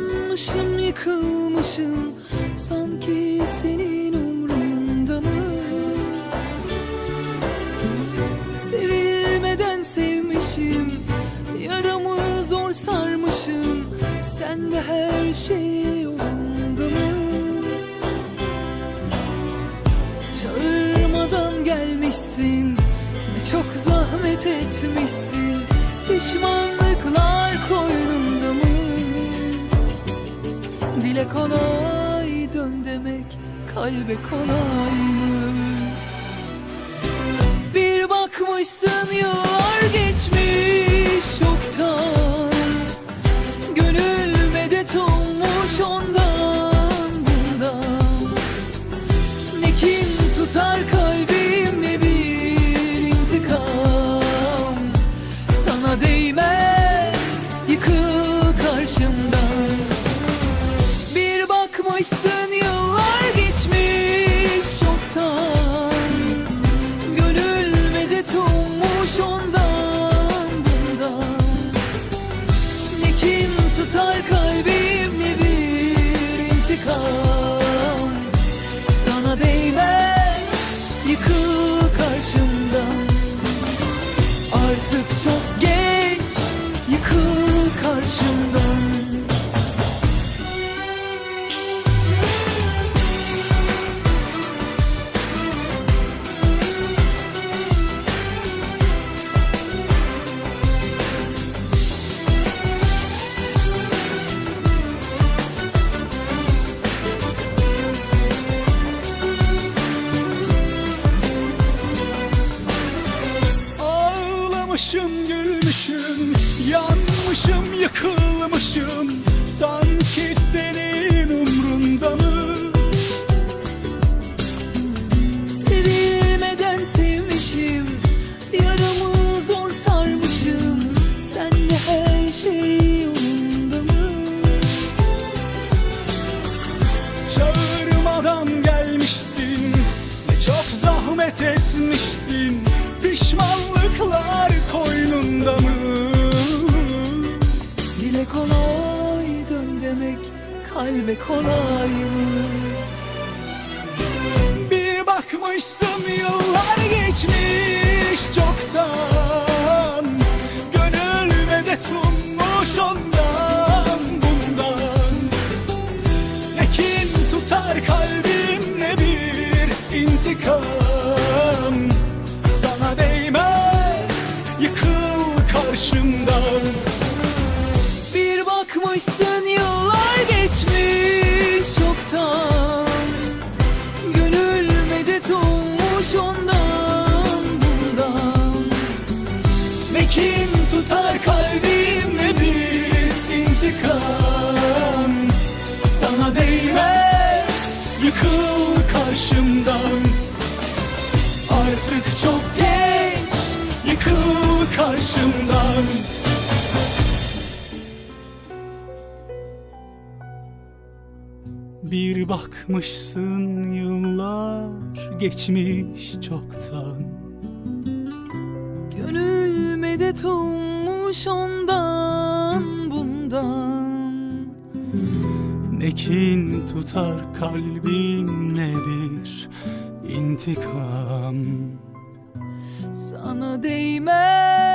Yanmışım yıkılmışım. Sanki senin umrunda mı? Sevilmeden sevmişim. Yaramı zor sarmışım. Sen de her şey yolunda mı? Çağırmadan gelmişsin. Ne çok zahmet etmişsin. Pişmanlıklar koynunda Dile kolay dön demek Kalbe kolay mı? Kin Ağlamışım, gülmüşüm, yanmışım, yıkılmışım Sanki senin umrunda mı? Sevilmeden sevmişim Yaramı zor sarmışım Sen de her şey yolunda mı? Çağırmadan gelmişsin, ne çok zahmet etmişsin Pişmanlıklar kolay dön demek Kalbe kolay mı? Bir bakmışsın yıllar tutar kalbim ne bir intikam. Sana değmez yıkıl karşımdan. Artık çok geç yıkıl karşımdan. Bir bakmışsın yıllar geçmiş çoktan medet olmuş ondan bundan. Ne kin tutar kalbim ne bir intikam. Sana değmez